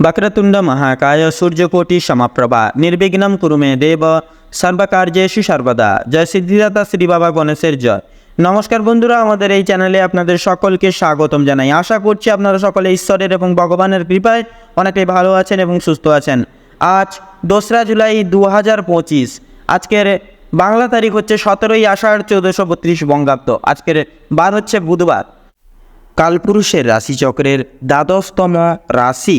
వక్రతుండ మహాకాయ সূর্যকোটি সমাপ্রভা নির্বিঘ্নম কুরুমে দেব সর্বকার্যেষু সর্বদা জয় সিদ্ধিদাতা শ্রী বাবা গণেশের জয় নমস্কার বন্ধুরা আমাদের এই চ্যানেলে আপনাদের সকলকে স্বাগতম জানাই আশা করছি আপনারা সকলে ঈশ্বরের এবং ভগবানের কৃপায় অনেকটাই ভালো আছেন এবং সুস্থ আছেন আজ দোসরা জুলাই দু হাজার পঁচিশ আজকের বাংলা তারিখ হচ্ছে সতেরোই আষাঢ় চৌদ্দশো বত্রিশ বঙ্গাব্দ আজকের বার হচ্ছে বুধবার কালপুরুষের রাশিচক্রের দ্বাদশতম রাশি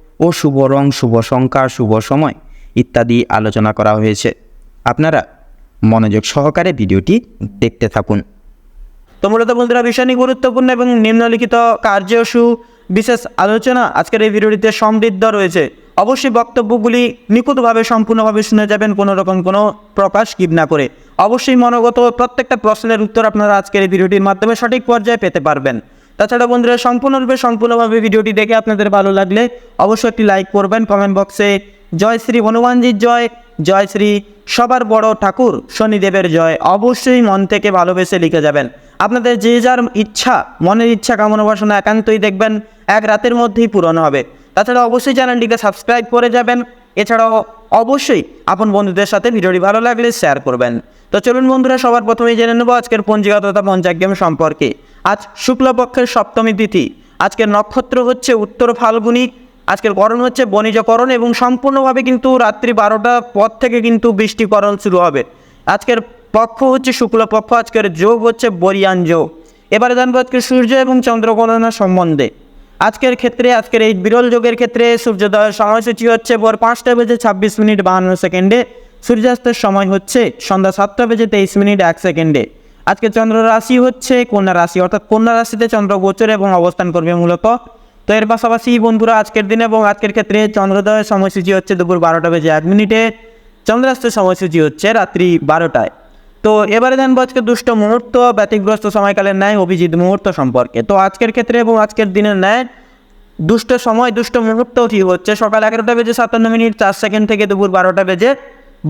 ও শুভ রং, শুভ সংখ্যা, শুভ সময় ইত্যাদি আলোচনা করা হয়েছে। আপনারা মনোযোগ সহকারে ভিডিওটি দেখতে থাকুন। তো মূলত বন্ধুরা ভীষণই গুরুত্বপূর্ণ এবং নিম্নলিখিত কার্যসু বিশেষ আলোচনা আজকের এই ভিডিওটিতে সমৃদ্ধ রয়েছে। অবশ্যই বক্তব্যগুলি নিখুঁতভাবে সম্পূর্ণভাবে শুনে যাবেন, কোনো রকম কোনো প্রকাশ কিপ না করে। অবশ্যই মনোগত প্রত্যেকটা প্রশ্নের উত্তর আপনারা আজকের এই ভিডিওটির মাধ্যমে সঠিক পর্যায়ে পেতে পারবেন। তাছাড়া বন্ধুরা সম্পূর্ণরূপে সম্পূর্ণভাবে ভিডিওটি দেখে আপনাদের ভালো লাগলে অবশ্যই একটি লাইক করবেন কমেন্ট বক্সে জয় শ্রী হনুমানজির জয় জয় শ্রী সবার বড় ঠাকুর, শনিদেবের জয় অবশ্যই মন থেকে ভালোবেসে লিখে যাবেন। আপনাদের যে যার ইচ্ছা, মনের ইচ্ছা, কামনা বাসনা একান্তই দেখবেন, এক রাতের মধ্যেই পূরণ হবে। তাছাড়া অবশ্যই চ্যানেলটিকে সাবস্ক্রাইব করে যাবেন। এছাড়াও অবশ্যই আপন বন্ধুদের সাথে ভিডিওটি ভালো লাগলে শেয়ার করবেন। তো চলুন বন্ধুরা, সবার প্রথমেই জেনে নেব আজকের পঞ্জিকা তথা পঞ্চাগ্রাম সম্পর্কে। আজ শুক্লপক্ষের সপ্তমী তিথি। আজকের নক্ষত্র হচ্ছে উত্তর ফাল্গুনী। আজকের করণ হচ্ছে বণিজকরণ এবং সম্পূর্ণভাবে কিন্তু রাত্রি বারোটা পর থেকে কিন্তু বৃষ্টিকরণ শুরু হবে। আজকের পক্ষ হচ্ছে শুক্লপক্ষ, আজকের যোগ হচ্ছে বরিয়ান যোগ। এবারে জানব আজকে সূর্য এবং চন্দ্রগণনা সম্বন্ধে। আজকের ক্ষেত্রে, আজকের এই বিরল যোগের ক্ষেত্রে সূর্যোদয়ের সময়সূচি হচ্ছে ভোর পাঁচটা বেজে ছাব্বিশ মিনিট বাহান্ন সেকেন্ডে, সূর্যাস্তের সময় হচ্ছে সন্ধ্যা সাতটা বেজে তেইশ মিনিট এক সেকেন্ডে। আজকে চন্দ্র রাশি হচ্ছে কন্যা রাশি, অর্থাৎ কন্যা রাশিতে চন্দ্র গোচর এবং অবস্থান করবে মূলত। তো এর পাশাপাশি বন্ধুরা, আজকের দিনে এবং আজকের ক্ষেত্রে চন্দ্রোদয়ের সময়সূচি হচ্ছে দুপুর বারোটা বেজে এক মিনিটে, চন্দ্রাস্তের সময়সূচি হচ্ছে রাত্রি বারোটায়। তো এবারে জানব আজকে দুষ্ট মুহূর্ত, ব্যতিগ্রস্ত সময়কালের ন্যায়, অভিজিৎ মুহূর্ত সম্পর্কে। তো আজকের ক্ষেত্রে এবং আজকের দিনের ন্যায়, দুষ্ট সময়, দুষ্ট মুহূর্ত ঠিক হচ্ছে? সকাল এগারোটা বেজে সাতান্ন মিনিট, চার সেকেন্ড থেকে দুপুর বারোটা বেজে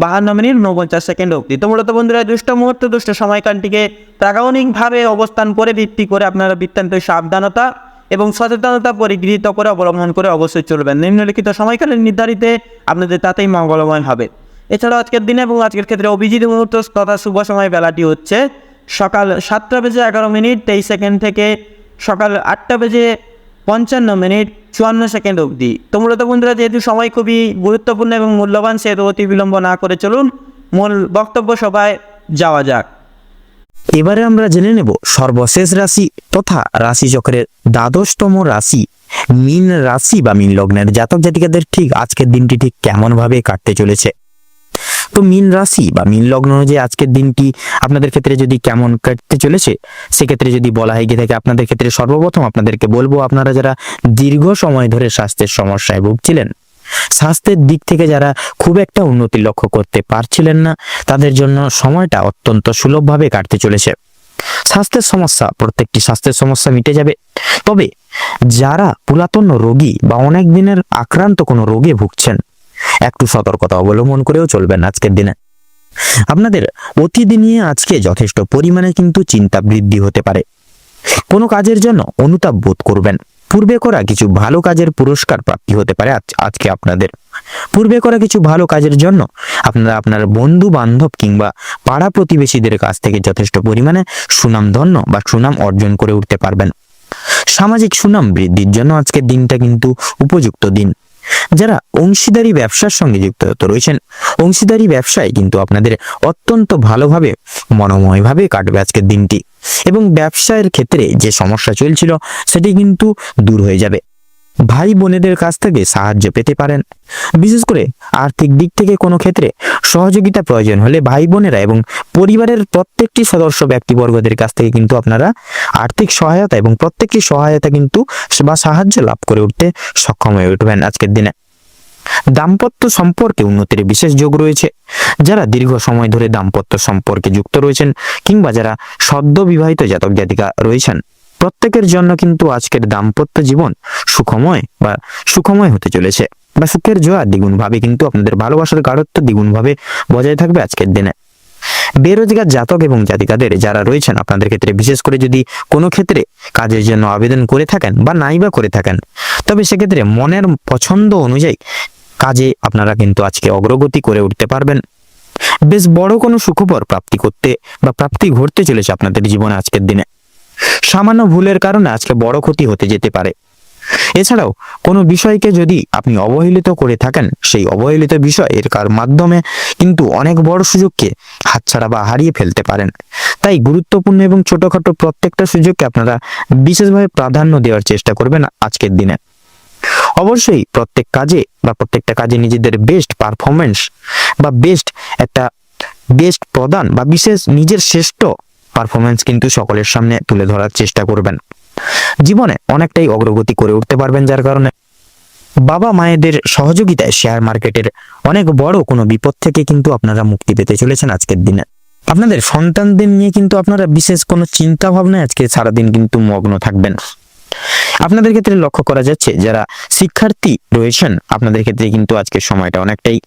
বাহান্ন মিনিট উনপঞ্চাশ সেকেন্ড অবধি। তো মূলত বন্ধুরা দুষ্ট মুহূর্ত, দুষ্ট সময়কালটিকে প্রাগণিকভাবে অবস্থান করে, ভিত্তি করে আপনারা বৃত্তান্ত সাবধানতা এবং সচেতনতা পরিগৃহীত করে, অবলম্বন করে অবশ্যই চলবেন। নিম্নলিখিত সময়কালের নির্ধারিতে আপনাদের তাতেই মঙ্গলময় হবে। এছাড়াও আজকের দিনে এবং আজকের ক্ষেত্রে অভিজিৎ মুহূর্ত তথা শুভ সময় বেলাটি হচ্ছে সকাল সাতটা বেজে এগারো মিনিট, তেইশ সেকেন্ড থেকে সকাল আটটা বেজে পঞ্চান্ন মিনিট, চুয়ান্ন সেকেন্ড অবধি। তো মূলত বন্ধুরা, যেহেতু সময় খুবই গুরুত্বপূর্ণ এবং মূল্যবান, সেহেতু অতি বিলম্ব না করে চলুন মূল বক্তব্য সভায় যাওয়া যাক। এবারে আমরা জেনে নেব সর্বশেষ রাশি তথা রাশিচক্রের দ্বাদশতম রাশি। মীন রাশি বা মীন লগ্নের জাতক জাতিকাদের ঠিক আজকের দিনটি ঠিক কেমন ভাবে কাটতে চলেছে? তো মীন রাশি বা মীন লগ্ন অনুযায়ী আজকের দিনটি আপনাদের ক্ষেত্রে যদি কেমন কাটতে চলেছে, সেক্ষেত্রে যদি বলা হয়ে গিয়ে থাকে আপনাদের ক্ষেত্রে সর্বপ্রথম আপনাদেরকে বলব, আপনারা যারা দীর্ঘ সময় ধরে স্বাস্থ্যের সমস্যায় ভুগছিলেন, স্বাস্থ্যের দিক থেকে যারা খুব একটা উন্নতি লক্ষ্য করতে পারছিলেন না, তাদের জন্য সময়টা অত্যন্ত সুলভভাবে কাটতে চলেছে। স্বাস্থ্যের সমস্যা, প্রত্যেকটি স্বাস্থ্যের সমস্যা মিটে যাবে। তবে যারা পুরাতন রোগী বা অনেক দিনের আক্রান্ত কোনো রোগে ভুগছেন একটু সতর্কতা অবলম্বন করেও চলবেন আজকের দিনে। আপনাদের অতিদিনে আজকে যথেষ্ট পরিমাণে কিন্তু চিন্তা বৃদ্ধি হতে পারে। কোনো কাজের জন্য অনুতাপ বোধ করবেন। পূর্বে করা কিছু ভালো কাজের পুরস্কার প্রাপ্তি হতে পারে আজ- আজকে আপনাদের। পূর্বে করা কিছু ভালো কাজের জন্য আপনারা আপনার বন্ধু বান্ধব কিংবা পাড়া প্রতিবেশীদের কাছ থেকে যথেষ্ট পরিমাণে সুনাম ধন্য বা সুনাম অর্জন করে উঠতে পারবেন। সামাজিক সুনাম বৃদ্ধির জন্য আজকের দিনটা কিন্তু উপযুক্ত দিন। যারা অংশীদারি ব্যবসার সঙ্গে যুক্ত রয়েছেন অংশীদারি ব্যবসায় কিন্তু আপনাদের অত্যন্ত ভালোভাবে, মনোময়ভাবে কাটবে আজকের দিনটি। এবং ব্যবসায়ের ক্ষেত্রে যে সমস্যা চলছিল, সেটি কিন্তু দূর হয়ে যাবে। ভাই বোনেদের কাছ থেকে সাহায্য পেতে পারেন। বিশেষ করে আর্থিক দিক থেকে কোনো ক্ষেত্রে সহযোগিতা প্রয়োজন হলে ভাই বোনেরা এবং পরিবারের প্রত্যেকটি সদস্য ব্যক্তিবর্গদের কাছ থেকে কিন্তু আপনারা আর্থিক সহায়তা এবং প্রত্যেকটি সহায়তা কিন্তু বা সাহায্য লাভ করে উঠতে সক্ষম হয়ে উঠবেন আজকের দিনে। দাম্পত্য সম্পর্কে উন্নতির বিশেষ যোগ রয়েছে। যারা দীর্ঘ সময় ধরে দাম্পত্য সম্পর্কে যুক্ত রয়েছেন কিংবা যারা সদ্য বিবাহিত জাতক জাতিকা রয়েছেন প্রত্যেকের জন্য কিন্তু আজকের দাম্পত্য জীবন সুখময় বা সুখময় হতে চলেছে। বা সুখের জোয়ার দ্বিগুণ ভাবে কিন্তু আপনাদের ভালোবাসার গাঢ়ত্ব দ্বিগুণ ভাবে বজায় থাকবে আজকের দিনে। বেরোজগার জাতক এবং জাতিকাদের যারা রয়েছেন, আপনাদের ক্ষেত্রে বিশেষ করে যদি কোনো ক্ষেত্রে কাজের জন্য আবেদন করে থাকেন বা নাই বা করে থাকেন, তবে সেক্ষেত্রে মনের পছন্দ অনুযায়ী কাজে আপনারা কিন্তু আজকে অগ্রগতি করে উঠতে পারবেন। বেশ বড় কোনো সুখবর প্রাপ্তি করতে বা প্রাপ্তি ঘটতে চলেছে আপনাদের জীবনে আজকের দিনে। সামান্য ভুলের কারণে আজকে বড় ক্ষতি হতে যেতে পারে। এছাড়াও, কোনো বিষয়কে যদি আপনি অবহেলিত করে থাকেন, সেই অবহেলিত বিষয় এর কার মাধ্যমে কিন্তু অনেক বড় সুযোগকে হাতছাড়া বা হারিয়ে ফেলতে পারেন। তাই গুরুত্বপূর্ণ এবং ছোটখাটো প্রত্যেকটা সুযোগকে আপনারা বিশেষভাবে প্রাধান্য দেওয়ার চেষ্টা করবেন আজকের দিনে। অবশ্যই প্রত্যেক কাজে বা প্রত্যেকটা কাজে নিজেদের বেস্ট পারফরমেন্স বা বেস্ট একটা বেস্ট প্রদান বা বিশেষ নিজের শ্রেষ্ঠ পারফরমেন্স কিন্তু সকলের সামনে তুলে ধরার চেষ্টা করবেন। জীবনে অনেকটাই অগ্রগতি করে উঠতে পারবেন যার কারণে বাবা মায়েদের সহযোগিতায় শেয়ার মার্কেটের অনেক বড় কোনো বিপদ থেকে কিন্তু আপনারা মুক্তি পেতে চলেছেন আজকের দিনে। আপনাদের সন্তানদের নিয়ে কিন্তু আপনারা বিশেষ কোনো চিন্তা ভাবনায় আজকে সারাদিন কিন্তু মগ্ন থাকবেন। আপনাদের ক্ষেত্রে লক্ষ্য করা যাচ্ছে, যারা শিক্ষার্থী রয়েছেন, আপনাদের ক্ষেত্রে কিন্তু আজকে সময়টা অনেকটাই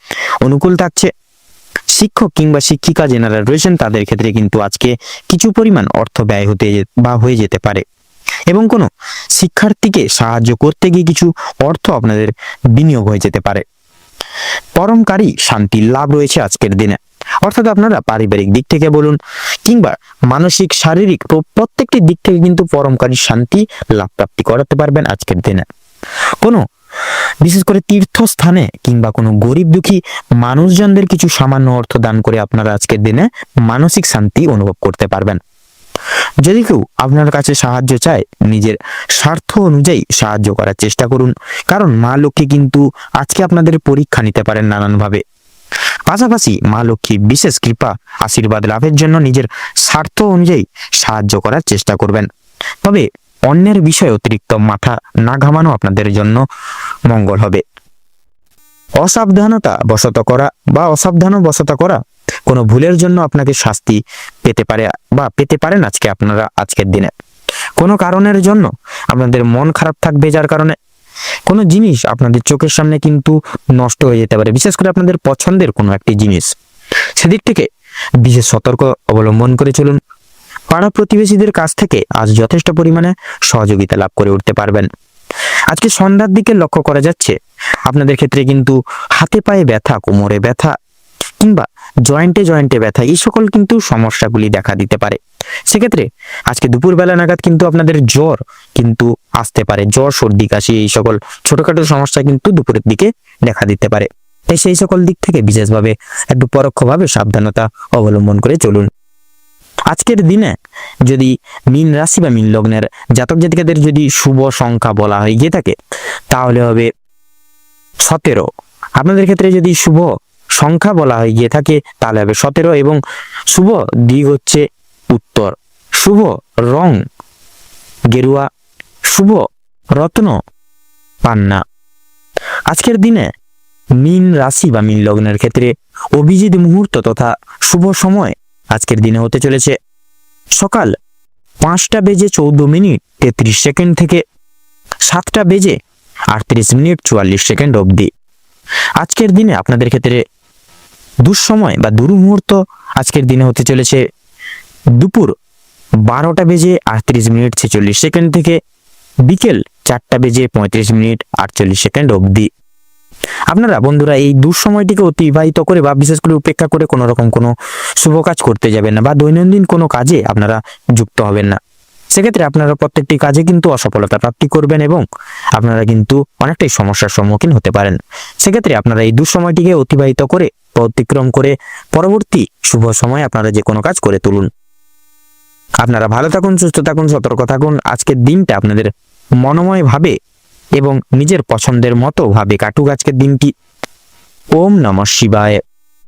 অনুকূল থাকছে। শিক্ষক কিংবা শিক্ষিকা যেনারা রয়েছেন, তাদের ক্ষেত্রে কিন্তু আজকে কিছু পরিমাণ অর্থ ব্যয় হতে বা হয়ে যেতে পারে। এবং কোনো শিক্ষার্থীকে সাহায্য করতে গিয়ে কিছু অর্থ আপনাদের বিনিয়োগ হয়ে যেতে পারে। পরমকারী শান্তির লাভ রয়েছে আজকের দিনে। অর্থাৎ আপনারা পারিবারিক দিক থেকে বলুন কিংবা মানসিক, শারীরিক প্র- প্রত্যেকটি দিক থেকে কিন্তু পরমকারী শান্তি লাভ প্রাপ্তি করাতে পারবেন আজকের দিনে। কোনো বিশেষ করে তীর্থস্থানে কিংবা কোনো গরিব দুঃখী মানুষজনদের কিছু সামান্য অর্থ দান করে আপনারা আজকের দিনে মানসিক শান্তি অনুভব করতে পারবেন। যদি কেউ আপনার কাছে সাহায্য চায়, নিজের স্বার্থ অনুযায়ী সাহায্য করার চেষ্টা করুন। কারণ মা লক্ষ্মী কিন্তু আজকে আপনাদের পরীক্ষা নিতে পারেন নানানভাবে। পাশাপাশি মা লক্ষ্মী বিশেষ কৃপা, আশীর্বাদ লাভের জন্য নিজের স্বার্থ অনুযায়ী সাহায্য করার চেষ্টা করবেন। তবে অন্যের বিষয়ে অতিরিক্ত মাথা না ঘামানো আপনাদের জন্য মঙ্গল হবে। অসাবধানতা বশত করা বা অসাবধান বশত করা কোনো ভুলের জন্য আপনাকে শাস্তি পেতে পারে বা পেতে পারেন আজকে আপনারা আজকের দিনে। কোনো কারণের জন্য আপনাদের মন খারাপ থাকবে যার কারণে কোনো জিনিস আপনাদের চোখের সামনে কিন্তু নষ্ট হয়ে যেতে পারে, বিশেষ করে আপনাদের পছন্দের কোনো একটি জিনিস। সেদিক থেকে বিশেষ সতর্ক অবলম্বন করে চলুন। পাড়া প্রতিবেশীদের কাছ থেকে আজ যথেষ্ট পরিমাণে সহযোগিতা লাভ করে উঠতে পারবেন। আজকে সন্ধ্যার দিকে লক্ষ্য করা যাচ্ছে, আপনাদের ক্ষেত্রে কিন্তু হাতে পায়ে ব্যথা, কোমরে ব্যথা কিংবা জয়েন্টে জয়েন্টে ব্যথা, এই সকল কিন্তু সমস্যাগুলি দেখা দিতে পারে। সেক্ষেত্রে আজকে দুপুরবেলা নাগাদ কিন্তু আপনাদের জ্বর কিন্তু আসতে পারে, জ্বর, সর্দি, কাশি, এই সকল ছোটখাটো সমস্যা কিন্তু দুপুরের দিকে দেখা দিতে পারে। তাই সেই সকল দিক থেকে বিশেষভাবে একটু পরোক্ষভাবে সাবধানতা অবলম্বন করে চলুন। আজকের দিনে যদি মীন রাশি বা মীন লগ্নের জাতক জাতিকাদের যদি শুভ সংখ্যা বলা হয়ে, গিয়ে থাকে, তাহলে হবে সতেরো। আপনাদের ক্ষেত্রে যদি শুভ সংখ্যা বলা হয়ে, গিয়ে থাকে, তাহলে হবে সতেরো এবং শুভ দিক হচ্ছে উত্তর। শুভ রং গেরুয়া, শুভ রত্ন পান্না। আজকের দিনে মীন রাশি বা মীন লগ্নের ক্ষেত্রে অভিজিৎ মুহূর্ত তথা শুভ সময় আজকের দিনে হতে চলেছে। সকাল পাঁচটা বেজে চৌদ্দ মিনিট তেত্রিশ সেকেন্ড থেকে সাতটা বেজে আটত্রিশ মিনিট চুয়াল্লিশ সেকেন্ড অবধি। আজকের দিনে আপনাদের ক্ষেত্রে দুঃসময় বা দুর্মুহূর্ত আজকের দিনে হতে চলেছে দুপুর বারোটা বেজে আটত্রিশ মিনিট ছেচল্লিশ সেকেন্ড থেকে বিকেল চারটা বেজে পঁয়ত্রিশ মিনিট আটচল্লিশ সেকেন্ড অবধি। আপনারা বন্ধুরা এই দুঃসময়টিকে অতিবাহিত করে বা বিশেষ করে উপেক্ষা করে কোনো রকম কোনো শুভ কাজ করতে যাবেন না বা দৈনন্দিন কোনো কাজে আপনারা যুক্ত হবেন না। সেক্ষেত্রে আপনারা প্রত্যেকটি কাজে কিন্তু অসফলতা প্রাপ্তি করবেন এবং আপনারা কিন্তু অনেকটাই সমস্যার সম্মুখীন হতে পারেন। সেক্ষেত্রে আপনারা এই দুঃসময়টিকে অতিবাহিত করে অতিক্রম করে পরবর্তী শুভ সময় আপনারা যে কোনো কাজ করে তুলুন। আপনারা ভালো থাকুন, সুস্থ থাকুন, সতর্ক থাকুন। আজকের দিনটা আপনাদের মনোময় ভাবে এবং নিজের পছন্দের মতো ভাবে কাটুক আজকের দিনটি ওম নমঃ শিবায়।